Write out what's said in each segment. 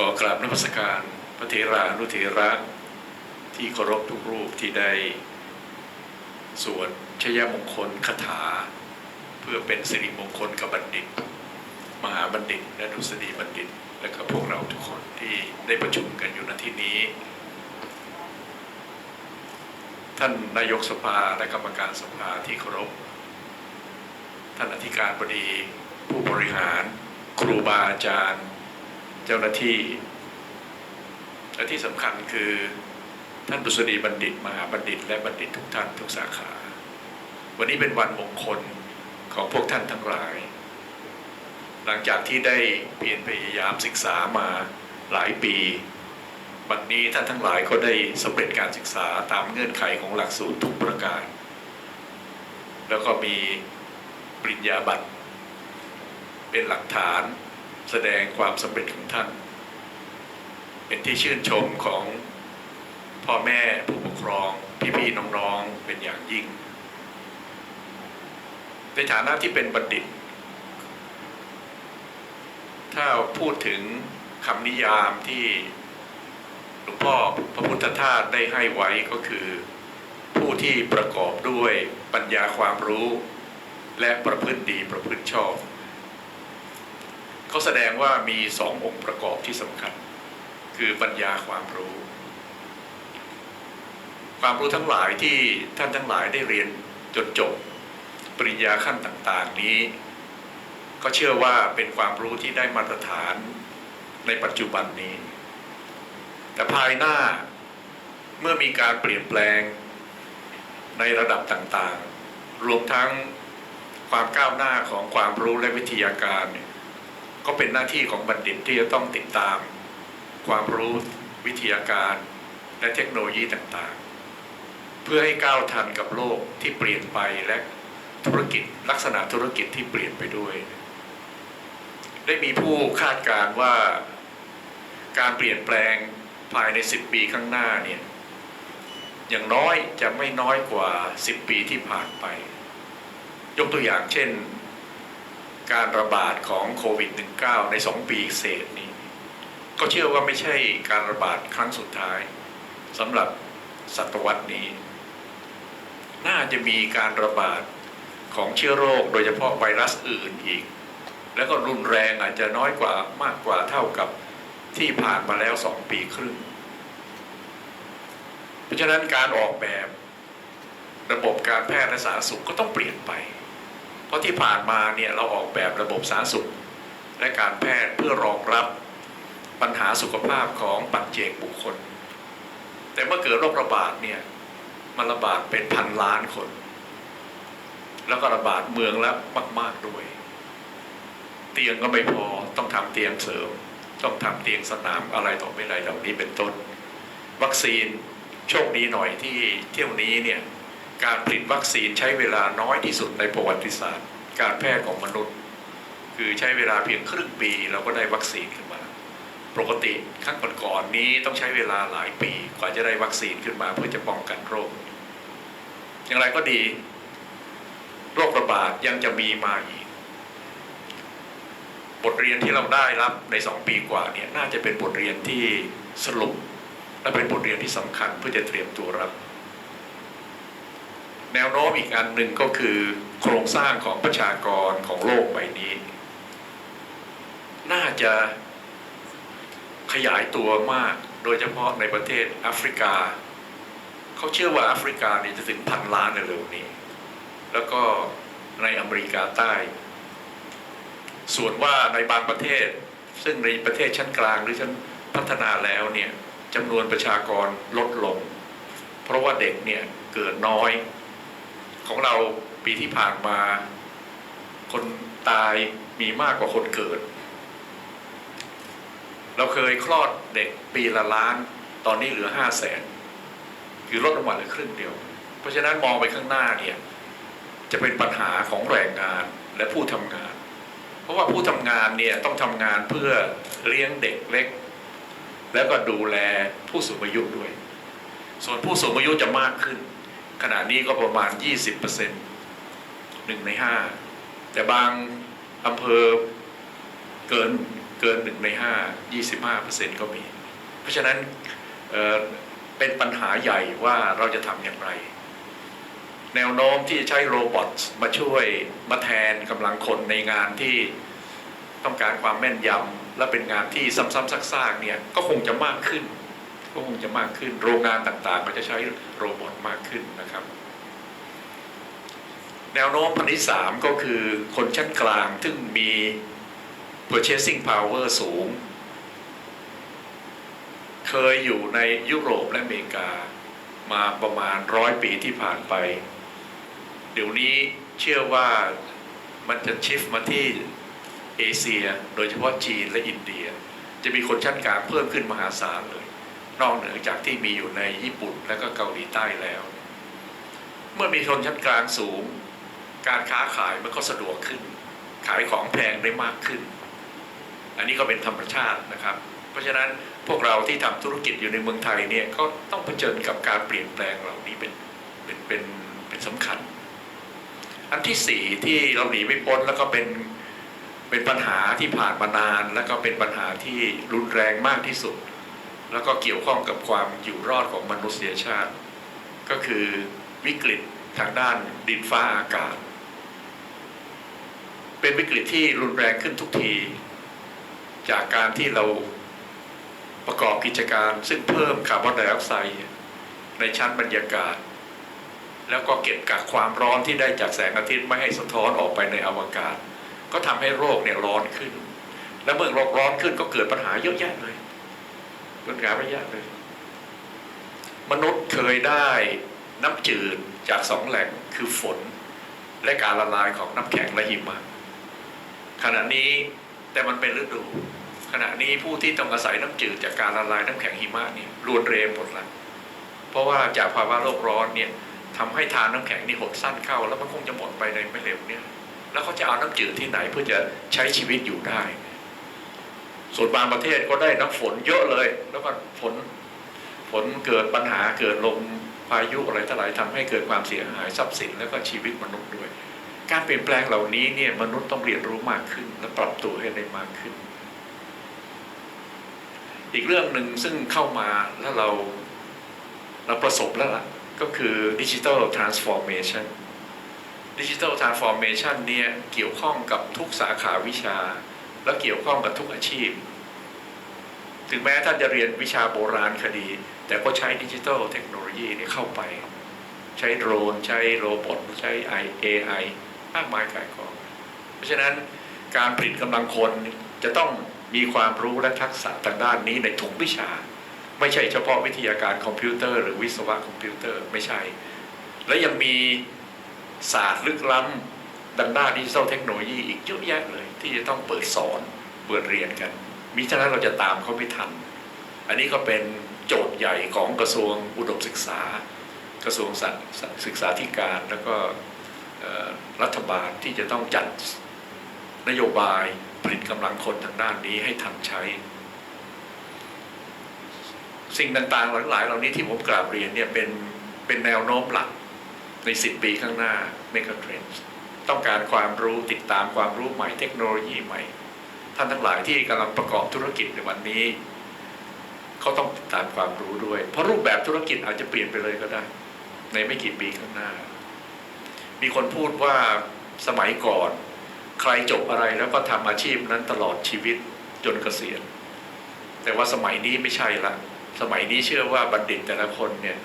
ขอกราบนมัสการพระเถรานุเถระที่เคารพทุกรูปที่ได้สวดชยมงคลคาถา เพื่อเป็นสิริมงคลกับบัณฑิต มหาบัณฑิต และดุษฎีบัณฑิต และก็พวกเราทุกคนที่ได้ประชุมกันอยู่ณที่นี้ ท่านนายกสภาและกรรมการสภาที่เคารพ ท่านอธิการบดีผู้บริหาร ครูบาอาจารย์ เจ้าหน้าที่และที่สำคัญคือท่านดุษฎีบัณฑิต มหาบัณฑิต และบัณฑิตทุกท่านทุกสาขา วันนี้เป็นวันมงคลของพวกท่านทั้งหลาย หลังจากที่ได้เพียรพยายามศึกษามาหลายปีบัดนี้ท่านทั้งหลายก็ได้สำเร็จการศึกษาตามเงื่อนไขของหลักสูตรทุกประการ แล้วก็มีปริญญาบัตรเป็นหลักฐาน แสดงความสำเร็จของท่าน เป็นที่ชื่นชมของพ่อแม่ผู้ปกครองพี่ๆน้องๆเป็นอย่างยิ่ง ในฐานะที่เป็นบัณฑิต ถ้าพูดถึงคำนิยามที่หลวงพ่อพระพุทธทาสได้ให้ไว้ก็คือ ผู้ที่ประกอบด้วยปัญญาความรู้ และประพฤติดีประพฤติชอบ เขาแสดงว่ามีสององค์ประกอบที่สำคัญ คือปัญญาความรู้ ความรู้ทั้งหลายที่ท่านทั้งหลายได้เรียนจนจบ ปริญญาขั้นต่างๆนี้ ก็เชื่อว่าเป็นความรู้ที่ได้มาตรฐานในปัจจุบันนี้ แต่ภายหน้าเมื่อมีการเปลี่ยนแปลงในระดับต่างๆ รวมทั้งความก้าวหน้าของความรู้และวิทยาการเนี่ย ก็เป็นหน้าที่ของบัณฑิตที่จะต้องติดตาม ความรู้วิทยาการ และเทคโนโลยีต่างๆ เพื่อให้ก้าวทันกับโลกที่เปลี่ยนไปและธุรกิจลักษณะธุรกิจที่เปลี่ยนไปด้วย ได้มีผู้คาดการณ์ว่าการเปลี่ยนแปลงภายใน 10 ปีข้างหน้าเนี่ยอย่างน้อยจะไม่น้อยกว่า 10 ปีที่ผ่านไป ยกตัวอย่างเช่น การระบาดของโควิด -19 ใน 2 ปีเศษนี้ ก็เชื่อว่าไม่ใช่การระบาดครั้งสุดท้ายสำหรับศตวรรษนี้ น่าจะมีการระบาดของเชื้อโรคโดยเฉพาะไวรัสอื่นอีก แล้วก็รุนแรงอาจจะน้อยกว่ามากกว่าเท่ากับที่ผ่านมาแล้วสองปีครึ่ง เพราะฉะนั้นการออกแบบระบบการแพทย์และสาธารณสุขก็ต้องเปลี่ยนไป เพราะที่ผ่านมาเนี่ยเราออกแบบระบบสาธารณสุข และการแพทย์เพื่อรองรับปัญหาสุขภาพของปัจเจกบุคคล แต่เมื่อเกิดโรคระบาดเนี่ยมันระบาดเป็นพันล้านคน แล้วก็ระบาดเมืองละมาก ๆด้วย เตียงก็ไม่พอต้องทำเตียงเสริม ต้องทำเตียงสนามอะไรต่อไม่ไรเหล่านี้เป็นต้น วัคซีนโชคดีหน่อยที่เที่ยวนี้เนี่ย การผลิตวัคซีนใช้เวลาน้อยที่สุดในประวัติศาสตร์ การแพทย์ของมนุษย์ คือใช้เวลาเพียงครึ่งปีเราก็ได้วัคซีนขึ้นมา ปกติครั้งก่อนๆนี้ต้องใช้เวลาหลายปีกว่าจะได้วัคซีนขึ้นมาเพื่อจะป้องกันโรค อย่างไรก็ดี โรคระบาดยังจะมีมาอีก บทเรียนที่เราได้รับในสองปีกว่าเนี่ยน่าจะเป็นบทเรียนที่สรุปและเป็นบทเรียนที่สำคัญเพื่อจะเตรียมตัวรับ แนวโน้มอีกอันหนึ่งก็คือ โครงสร้างของประชากรของโลกใบนี้ น่าจะขยายตัวมากโดยเฉพาะในประเทศแอฟริกา เขาเชื่อว่าแอฟริกาเนี่ยจะถึงพันล้านในเร็วนี้ แล้วก็ในอเมริกาใต้ ส่วนว่าในบางประเทศ ซึ่งในประเทศชั้นกลางหรือชั้นพัฒนาแล้วเนี่ยจำนวนประชากรลดลง เพราะว่าเด็กเนี่ยเกิดน้อย ของเราปีที่ผ่านมา คนตายมีมากกว่าคนเกิด เราเคยคลอดเด็กปีละล้าน ตอนนี้เหลือห้าแสนคือลดลงมาเหลือครึ่งเดียว เพราะฉะนั้นมองไปข้างหน้าเนี่ยจะเป็นปัญหาของแรงงานและผู้ทำงาน เพราะว่าผู้ทำงานเนี่ยต้องทำงานเพื่อเลี้ยงเด็กเล็ก แล้วก็ดูแลผู้สูงอายุด้วย ส่วนผู้สูงอายุจะมากขึ้น ขณะนี้ก็ประมาณ 20%หนึ่งในห้าแต่บางอำเภอเกินเกินหนึ่งในห้ายี่สิบห้าเปอร์เซ็นต์ก็มี เพราะฉะนั้นเเป็นปัญหาใหญ่ว่าเราจะทำอย่างไร แนวโน้มที่จะใช้โรบอทมาช่วยมาแทนกำลังคนในงานที่ต้องการความแม่นยำและเป็นงานที่ซ้ำๆซากๆเนี่ยก็คงจะมากขึ้น ก็คงจะมากขึ้น โรงงานต่างๆ ก็จะใช้โรบอทมากขึ้นนะครับ แนวโน้มอันที่สามก็คือคนชั้นกลางซึ่งมี purchasing power สูง เคยอยู่ในยุโรปและอเมริกามาประมาณร้อยปีที่ผ่านไป เดี๋ยวนี้เชื่อว่ามันจะชิฟมาที่เอเชีย โดยเฉพาะจีนและอินเดีย จะมีคนชั้นกลางเพิ่มขึ้นมหาศาลเลย นอกเหนือจากที่มีอยู่ในญี่ปุ่นและก็เกาหลีใต้แล้ว เมื่อมีชนชั้นกลางสูง การค้าขายมันก็สะดวกขึ้น ขายของแพงได้มากขึ้น อันนี้ก็เป็นธรรมชาตินะครับ เพราะฉะนั้นพวกเราที่ทำธุรกิจอยู่ในเมืองไทยเนี่ยก็ต้องเผชิญกับการเปลี่ยนแปลงเหล่านี้เป็นเป็นเป็นเป็นสำคัญ อันที่สี่ที่เราหนีไม่พ้นแล้วก็เป็นเป็นปัญหาที่ผ่านมานาน แล้วก็เป็นปัญหาที่รุนแรงมากที่สุด แล้วก็เกี่ยวข้องกับความอยู่รอดของมนุษยชาติ ก็คือวิกฤตทางด้านดินฟ้าอากาศ เป็นวิกฤตที่รุนแรงขึ้นทุกที จากการที่เราประกอบกิจการซึ่งเพิ่มคาร์บอนไดออกไซด์ในชั้นบรรยากาศ แล้วก็เก็บกักความร้อนที่ได้จากแสงอาทิตย์ไม่ให้สะท้อนออกไปในอวกาศ ก็ทำให้โรคเนี่ยร้อนขึ้น และเมื่อโรคร้อนขึ้นก็เกิดปัญหาเยอะแยะเลย ปัญหาเยอะแยะเลย มนุษย์เคยได้น้ำจืดจากสองแหล่งคือฝน และการละลายของน้ำแข็งและหิมะขณะนี้แต่มันเป็นฤดู ขณะนี้ผู้ที่ต้องอาศัยน้ำจืดจากการละลายน้ำแข็งหิมะเนี่ยรวนเรหมดละเพราะว่าจากภาวะโลกร้อนเนี่ยทำให้ทานน้ำแข็งนี่หดสั้นเข้า แล้วมันคงจะหมดไปในไม่เร็วเนี่ยแล้วเขาจะเอาน้ำจืดที่ไหนเพื่อจะใช้ชีวิตอยู่ได้ ส่วนบางประเทศก็ได้น้ำฝนเยอะเลย แล้วก็ฝนฝนเกิดปัญหาเกิดลมพายุอะไรต่ออะไรทำให้เกิดความเสียหายทรัพย์สินแล้วก็ชีวิตมนุษย์ด้วย การเปลี่ยนแปลงเหล่านี้เนี่ยมนุษย์ต้องเรียนรู้มากขึ้น และปรับตัวให้ได้มากขึ้น อีกเรื่องหนึ่งซึ่งเข้ามาแล้วเราเราประสบแล้วล่ะก็คือดิจิทัลทรานส์ฟอร์เมชันดิจิทัลทรานส์ฟอร์เมชันเนี่ยเกี่ยวข้องกับทุกสาขาวิชา และเกี่ยวข้องกับทุกอาชีพ ถึงแม้ท่านจะเรียนวิชาโบราณคดี แต่ก็ใช้ดิจิทัลเทคโนโลยีเนี่เข้าไป ใช้โดรน ใช้โรบอทใช้ AI มากมายกายกอง เพราะฉะนั้นการผลิตกำลังคนจะต้องมีความรู้และทักษะทางด้านนี้ในทุกวิชา ไม่ใช่เฉพาะวิทยาการคอมพิวเตอร์ หรือวิศวะคอมพิวเตอร์ไม่ใช่ และยังมีศาสตร์ลึกล้ำ ดังด้าดิจิทัลเทคโนโลยีอีกเยอะแยะเลย ที่จะต้องเปิดสอนเปิดเรียนกัน มิฉะนั้นเราจะตามเขาไม่ทัน อันนี้ก็เป็นโจทย์ใหญ่ของกระทรวงอุดมศึกษา กระทรวงศึกษาธิการแล้วก็รัฐบาลที่จะต้องจัดนโยบายผลิตกำลังคนทางด้านนี้ให้ทันใช้ สิ่งต่างๆหลายๆเหล่านี้ที่ผมกราบเรียนเนี่ยเป็นเป็นแนวโน้มหลักใน 10 ปีข้างหน้า Mega Trends ต้องการความรู้ติดตามความรู้ใหม่เทคโนโลยีใหม่ ท่านทั้งหลายที่กำลังประกอบธุรกิจในวันนี้เขาต้องติดตามความรู้ด้วย เพราะรูปแบบธุรกิจอาจจะเปลี่ยนไปเลยก็ได้ ในไม่กี่ปีข้างหน้า มีคนพูดว่าสมัยก่อน ใครจบอะไรแล้วก็ทำอาชีพนั้นตลอดชีวิตจนเกษียณแต่ว่าสมัยนี้ไม่ใช่ละสมัยนี้เชื่อว่าบัณฑิตแต่ละคนเนี่ย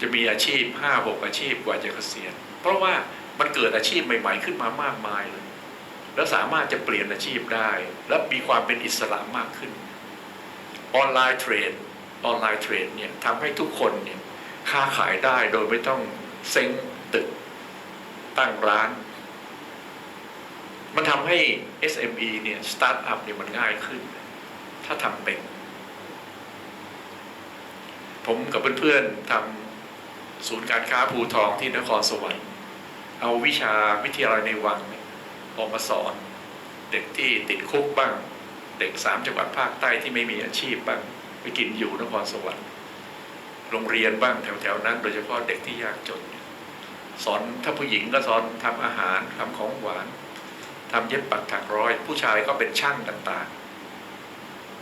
จะมีอาชีพห้าหกอาชีพกว่าจะเกษียณเพราะว่า มันเกิดอาชีพใหม่ ๆ ขึ้นมามากมายเลย แล้วสามารถจะเปลี่ยนอาชีพได้ และมีความเป็นอิสระมากขึ้น ออนไลน์เทรด ออนไลน์เทรดเนี่ยทำให้ทุกคนเนี่ยค้าขายได้โดยไม่ต้องเซ็งตึกตั้งร้าน มันทำให้ SME เนี่ยสตาร์ทอัพเนี่ยมันง่ายขึ้น ถ้าทำเป็น ผมกับเพื่อนๆทำศูนย์การค้าภูทองที่นครสวรรค์ เอาวิชาวิทยาลัยในวังออกมาสอน เด็กที่ติดคุกบ้าง เด็กสามจังหวัดภาคใต้ที่ไม่มีอาชีพบ้างไปกินอยู่นครสวรรค์โรงเรียนบ้างแถวๆนั้น โดยเฉพาะเด็กที่ยากจน สอนถ้าผู้หญิงก็สอนทำอาหารทำของหวานทำเย็บปักถักร้อย ผู้ชายก็เป็นช่างต่าง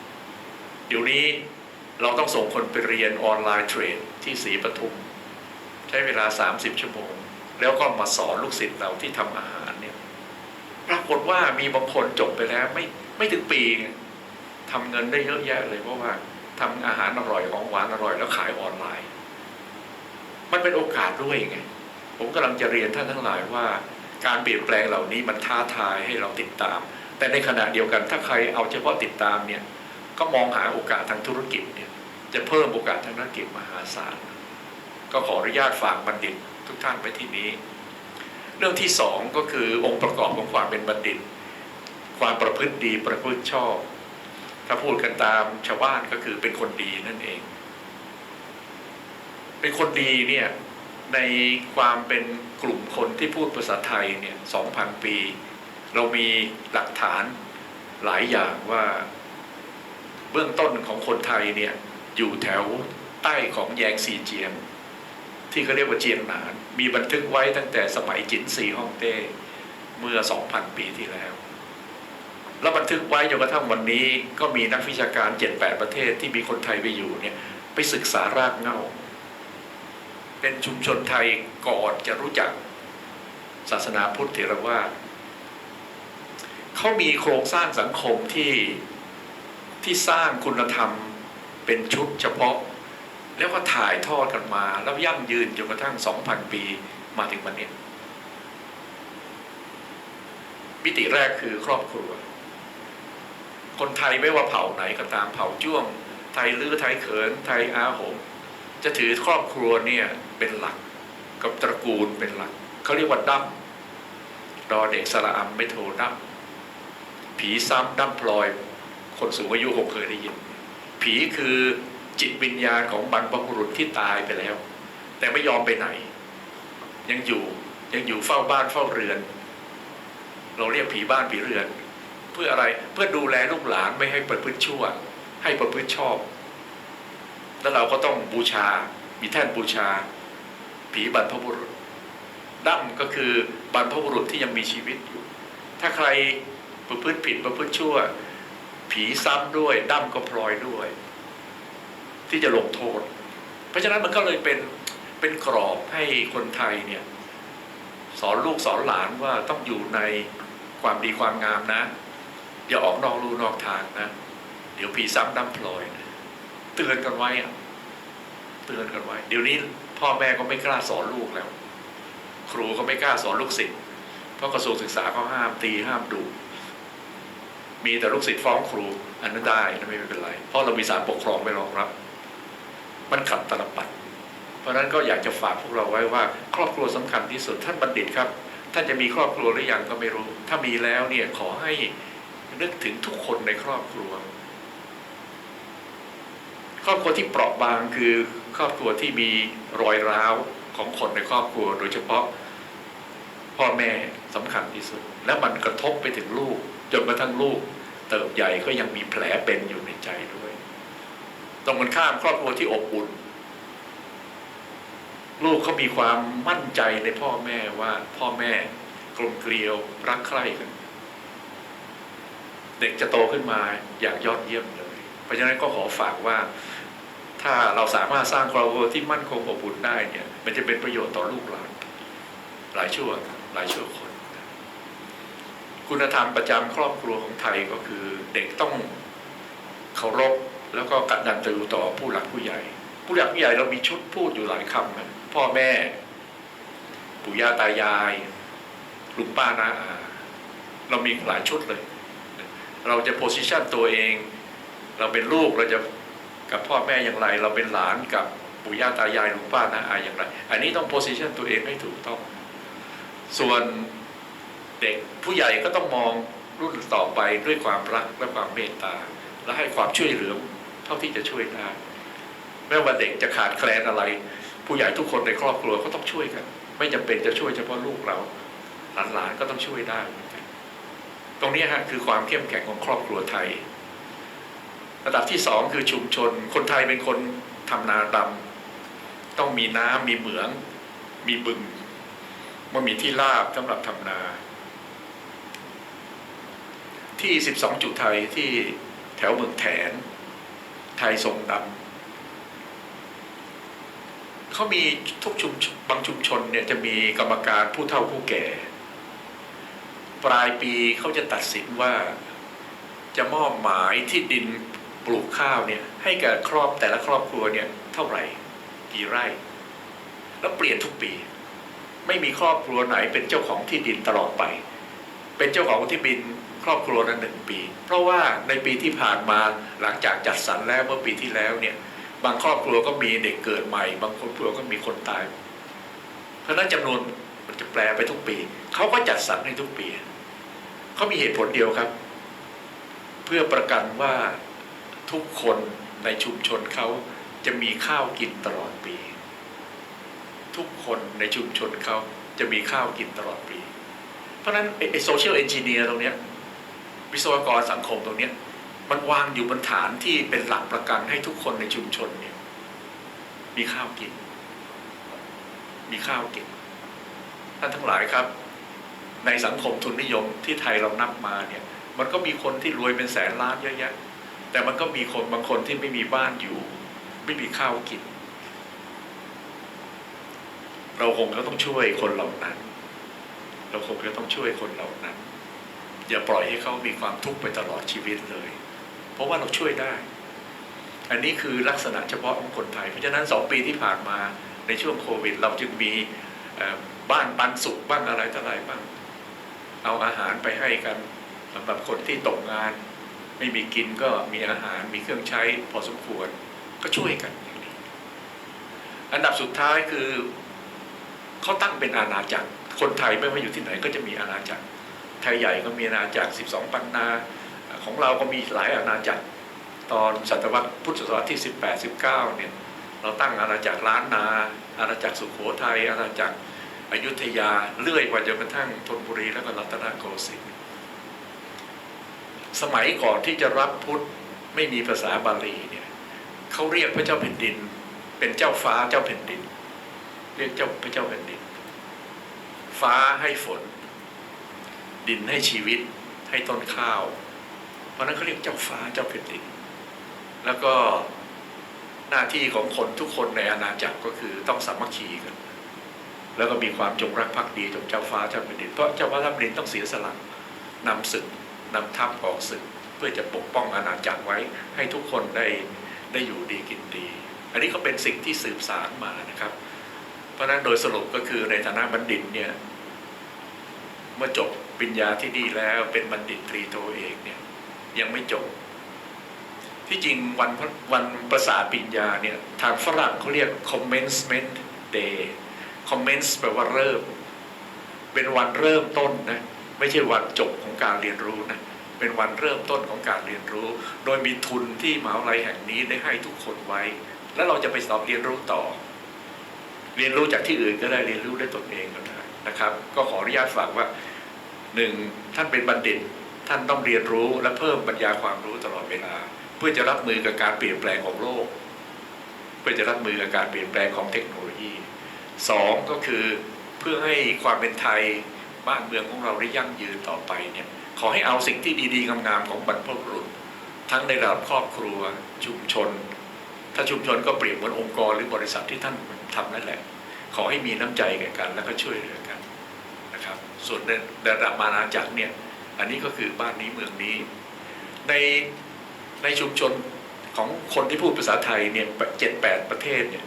ๆ เดี๋ยวนี้เราต้องส่งคนไปเรียนออนไลน์เทรดที่ศรีปทุม ใช้เวลา 30 ชั่วโมง แล้วก็มาสอนลูกศิษย์เราที่ทำอาหารเนี่ยปรากฏว่ามีบางคนจบไปแล้ว ไม่ไม่ถึงปีทำเงินได้เยอะแยะเลยเพราะว่าทำอาหารอร่อยของหวานอร่อย แล้วขายออนไลน์ มันเป็นโอกาสด้วยไงผมกำลังจะเรียนท่านทั้งหลายว่า การเปลี่ยนแปลงเหล่านี้มันท้าทายให้เราติดตาม แต่ในขณะเดียวกันถ้าใครเอาเฉพาะติดตามเนี่ยก็มองหาโอกาสทางธุรกิจเนี่ยจะเพิ่มโอกาสทางธุรกิจมหาศาล ก็ขออนุญาตฝากบัณฑิตทุกท่านไปที่นี้ เรื่องที่สองก็คือองค์ประกอบของความเป็นบัณฑิต ความประพฤติดีประพฤติชอบ ถ้าพูดกันตามชาวบ้านก็คือเป็นคนดีนั่นเอง เป็นคนดีเนี่ยในความเป็นกลุ่มคนที่พูดภาษาไทยเนี่ยสองพันปี เรามีหลักฐานหลายอย่างว่าเบื้องต้นของคนไทยเนี่ยอยู่แถวใต้ของแยงซีเจียง ที่เขาเรียกว่าเจียงหนาน มีบันทึกไว้ตั้งแต่สมัยจินซีฮ่องเต้เมื่อ 2,000 ปีที่แล้ว แล้วบันทึกไว้จนกระทั่งวันนี้ก็มีนักวิชาการ 7-8 ประเทศที่มีคนไทยไปอยู่เนี่ยไปศึกษารากเหง้า เป็นชุมชนไทยก่อนจะรู้จักศาสนาพุทธเถรวาทเขามีโครงสร้างสังคมที่ที่สร้างคุณธรรมเป็นชุดเฉพาะ แล้วก็ถ่ายทอดกันมา แล้วยั่งยืนจนกระทั่ง2,000ปีมาถึงวันนี้มิติแรกคือครอบครัว คนไทยไม่ว่าเผ่าไหนก็ตามเผ่าจ้วง ไทยลือไทยเขิน ไทยอาหงจะถือครอบครัวเนี่ยเป็นหลัก กับตระกูลเป็นหลักเขาเรียกว่าดั้มรอเด็กสระอัมไม่โทรดั้มผีซ้ำดั้มพลอย คนสูงอายุคงเคยได้ยิน ผีคือ จิตวิญญาณของบรรพบุรุษที่ตายไปแล้ว แต่ไม่ยอมไปไหน ยังอยู่ยังอยู่เฝ้าบ้านเฝ้าเรือน เราเรียกผีบ้านผีเรือน เพื่ออะไรเพื่อดูแลลูกหลานไม่ให้ประพฤติชั่ว ให้ประพฤติชอบ แล้วเราก็ต้องบูชา มีแท่นบูชา ผีบรรพบุรุษดั้มก็คือบรรพบุรุษที่ยังมีชีวิตอยู่ ถ้าใครประพฤติผิดประพฤติชั่ว ผีซ้ำด้วยดั้มก็พลอยด้วย ที่จะลงโทษ เพราะฉะนั้นมันก็เลยเป็นเป็นกรอบให้คนไทยเนี่ยสอนลูกสอนหลานว่าต้องอยู่ในความดีความงามนะ อย่าออกนอกลู่นอกทางนะ เดี๋ยวผีซ้ำดั้มพลอยนะเตือนกันไว้อะเตือนกันไว้ เดี๋ยวนี้พ่อแม่ก็ไม่กล้าสอนลูกแล้ว ครูก็ไม่กล้าสอนลูกศิษย์เพราะกระทรวงศึกษาเขาห้ามตีห้ามดุมีแต่ลูกศิษย์ฟ้องครูอันนั้นได้นะไม่เป็นไร เพราะเรามีศาลปกครองไม่รองรับ มันขัดตลปัด เพราะนั้นก็อยากจะฝากพวกเราไว้ว่า ครอบครัวสำคัญที่สุดท่านบัณฑิตครับ ท่านจะมีครอบครัวหรือยังก็ไม่รู้ ถ้ามีแล้วเนี่ยขอให้นึกถึงทุกคนในครอบครัว ครอบครัวที่เปราะบางคือครอบครัวที่มีรอยร้าวของคนในครอบครัว โดยเฉพาะพ่อแม่สำคัญที่สุด แล้วมันกระทบไปถึงลูก จนกระทั่งลูก เติบใหญ่ก็ยังมีแผลเป็นอยู่ในใจด้วย ตรงกันข้ามครอบครัวที่อบอุ่น ลูกเขามีความมั่นใจในพ่อแม่ว่าพ่อแม่กลมเกลียวรักใคร่กัน เด็กจะโตขึ้นมาอย่างยอดเยี่ยมเลย เพราะฉะนั้นก็ขอฝากว่า ถ้าเราสามารถสร้างครอบครัวที่มั่นคงอบอุ่นได้เนี่ย มันจะเป็นประโยชน์ต่อลูกหลานหลายชั่วหลายชั่วคน คุณธรรมประจำครอบครัวของไทยก็คือ เด็กต้องเคารพ แล้วก็กตัญญูต่อผู้หลักผู้ใหญ่ ผู้หลักผู้ใหญ่เรามีชุดพูดอยู่หลายคำนะพ่อแม่ปู่ย่าตายายลุงป้าน้าอาเรามีหลายชุดเลย เราจะโพสิชันตัวเอง เราเป็นลูกเราจะกับพ่อแม่อย่างไร เราเป็นหลานกับปู่ย่าตายายลุงป้าน้าอาอย่างไร อันนี้ต้องโพสิชันตัวเองให้ถูกต้อง ส่วนเด็กผู้ใหญ่ก็ต้องมองรุ่นต่อไปด้วยความรักและความเมตตา และให้ความช่วยเหลือ ท่าที่จะช่วยได้ไม่ว่าเด็กจะขาดแคลนอะไร ผู้ใหญ่ทุกคนในครอบครัวก็ต้องช่วยกัน ไม่จำเป็นจะช่วยเฉพาะลูกเราหลานๆก็ต้องช่วยได้ ตรงนี้ฮะคือความเข้มแข็งของครอบครัวไทย ระดับที่สองคือชุมชน คนไทยเป็นคนทำนาดำต้องมีน้ำมีเหมือง มีบึงมื่อมีที่ราบสำหรับทำนา ที่ 12 จุดไทยที่แถวเมืองแถน ไทยทรงดำเขามีทุกชุมชนบางชุมชนเนี่ยจะมีกรรมการผู้เฒ่าผู้แก่ ปลายปีเขาจะตัดสินว่าจะมอบหมายที่ดินปลูกข้าวเนี่ยให้กับครอบแต่ละครอบครัวเนี่ยเท่าไหร่ กี่ไร่ แล้วเปลี่ยนทุกปี ไม่มีครอบครัวไหนเป็นเจ้าของที่ดินตลอดไป เป็นเจ้าของที่ดิน ครอบครัวละหนึ่งปี เพราะว่าในปีที่ผ่านมาหลังจากจัดสรรแล้วเมื่อปีที่แล้วเนี่ยบางครอบครัวก็มีเด็กเกิดใหม่ บางครอบครัวก็มีคนตาย เพราะนั้นจำนวนมันจะแปลไปทุกปี เขาก็จัดสรรให้ทุกปี เขามีเหตุผลเดียวครับ เพื่อประกันว่าทุกคนในชุมชนเขาจะมีข้าวกินตลอดปี ทุกคนในชุมชนเขาจะมีข้าวกินตลอดปี เพราะฉะนั้นไอ้โซเชียลเอนจิเนียร์ตรงเนี้ย วิศวกรสังคมตรงนี้มันวางอยู่บนฐานที่เป็นหลักประกันให้ทุกคนในชุมชนเนี่ย มีข้าวกิน มีข้าวกินท่านทั้งหลายครับ ในสังคมทุนนิยมที่ไทยเรานับมาเนี่ย มันก็มีคนที่รวยเป็นแสนล้านเยอะแยะ แต่มันก็มีคนบางคนที่ไม่มีบ้านอยู่ ไม่มีข้าวกิน เราคงจะต้องช่วยคนเหล่านั้น เราคงจะต้องช่วยคนเหล่านั้น อย่าปล่อยให้เขามีความทุกข์ไปตลอดชีวิตเลย เพราะว่าเราช่วยได้ อันนี้คือลักษณะเฉพาะของคนไทย เพราะฉะนั้นสองปีที่ผ่านมาในช่วงโควิด เราจึงมีบ้านปันสุขบ้างอะไรต่ออะไรบ้าง เอาอาหารไปให้กันสำหรับคนที่ตกงาน ไม่มีกินก็มีอาหารมีเครื่องใช้พอสมควรก็ช่วยกันอย่างนี้ อันดับสุดท้ายคือเขาตั้งเป็นอาณาจักรคนไทยไม่ว่าอยู่ที่ไหนก็จะมีอาณาจักร ไทยใหญ่ก็มีอาณาจักร 12 ปันนา ของเราก็มีหลายอาณาจักร ตอนศตวรรษพุทธศตวรรษที่ 18 19 เนี่ย เราตั้งอาณาจักรล้านนา อาณาจักรสุโขทัย อาณาจักรอยุธยา เรื่อยกว่าจนกระทั่งธนบุรีแล้วก็รัตนโกสินทร์ สมัยก่อนที่จะรับพุทธไม่มีภาษาบาลีเนี่ยเขาเรียกพระเจ้าแผ่นดิน เป็นเจ้าฟ้าเจ้าแผ่นดิน เรียกเจ้าพระเจ้าแผ่นดิน ฟ้าให้ฝน ดินให้ชีวิตให้ต้นข้าว เพราะนั้นเขาเรียกเจ้าฟ้าเจ้าแผ่นดิน แล้วก็หน้าที่ของคนทุกคนในอาณาจักรก็คือต้องสามัคคีกัน แล้วก็มีความจงรักภักดีต่อเจ้าฟ้าเจ้าแผ่นดิน เพราะเจ้าฟ้าเจ้าแผ่นดินต้องเสียสละนำศึกนำทัพออกศึก เพื่อจะปกป้องอาณาจักรไว้ ให้ทุกคนได้ได้อยู่ดีกินดี อันนี้ก็เป็นสิ่งที่สืบสารมานะครับ เพราะฉะนั้นโดยสรุปก็คือในฐานะบัณฑิตเนี่ยเมื่อจบ ปริญญาที่นี่แล้วเป็นบัณฑิตตรีโทเอกเนี่ย ยังไม่จบ ที่จริงวันวันประสาปริญญาเนี่ย ทางฝรั่งเขาเรียก commencement day commence แปลว่าเริ่ม เป็นวันเริ่มต้นนะไม่ใช่วันจบของการเรียนรู้นะเป็นวันเริ่มต้นของการเรียนรู้ โดยมีทุนที่มหาวิทยาลัยแห่งนี้ได้ให้ทุกคนไว้ แล้วเราจะไปสอบเรียนรู้ต่อ เรียนรู้จากที่อื่นก็ได้เรียนรู้ได้ตนเองก็ได้นะครับ ก็ขออนุญาตฝากว่า หนึ่งท่านเป็นบัณฑิต ท่านต้องเรียนรู้และเพิ่มปัญญาความรู้ตลอดเวลา เพื่อจะรับมือกับการเปลี่ยนแปลงของโลก เพื่อจะรับมือกับการเปลี่ยนแปลงของเทคโนโลยีสองก็คือเพื่อให้ความเป็นไทยบ้านเมืองของเราได้ยั่งยืนต่อไปเนี่ยขอให้เอาสิ่งที่ดีๆงามๆของบรรพบุรุษทั้งในระดับครอบครัวชุมชน ถ้าชุมชนก็เปรียบเหมือนองค์กรหรือบริษัทที่ท่านทำนั่นแหละ ขอให้มีน้ำใจแก่กัน แล้วก็ช่วยเหลือกัน นะครับ ส่วนในระดับมานาจักรเนี่ย อันนี้ก็คือบ้านนี้เมืองนี้ ในในชุมชนของคนที่พูดภาษาไทยเนี่ยเจ็ดแปดประเทศเนี่ย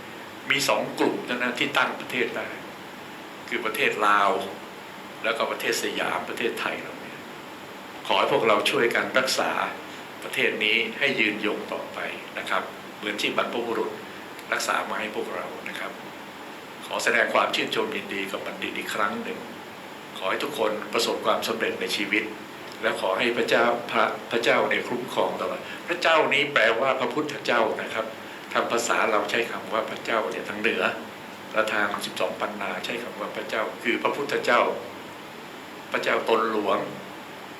มีสองกลุ่มเท่านั้นที่ตั้งประเทศได้ คือประเทศลาว แล้วก็ประเทศสยามประเทศไทยเราเนี่ยขอให้พวกเราช่วยกันรักษาประเทศนี้ให้ยืนยงต่อไปนะครับ เหมือนที่บรรพบุรุษรักษามาให้พวกเรานะครับ ขอแสดงความชื่นชมยินดีกับบัณฑิตอีกครั้งหนึ่ง อให้ทุกคนประสบความสำเร็จในชีวิต และขอให้พระเจ้าพระพระเจ้าในคุ้มครองตลอดพระเจ้านี้แปลว่าพระพุทธเจ้านะครับทางภาษาเราใช้คำว่าพระเจ้าเนี่ยทางเหนือและทาง 12 ปันนาใช้คำว่าพระเจ้า คือพระพุทธเจ้า พระเจ้าตนหลวง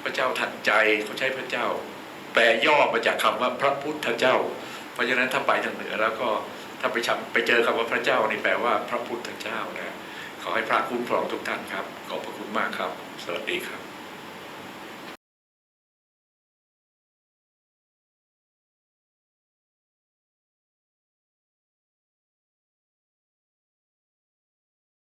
พระเจ้าทันใจเขาใช้พระเจ้า แปลย่อมาจากคำว่าพระพุทธเจ้า เพราะฉะนั้นถ้าไปทางเหนือแล้วก็ถ้าไปชไปเจอคำว่าพระเจ้านี่แปลว่าพระพุทธเจ้านะขอให้พระคุ้มครองทุกท่านครับขอบพระคุณ มากครับ สวัสดีครับ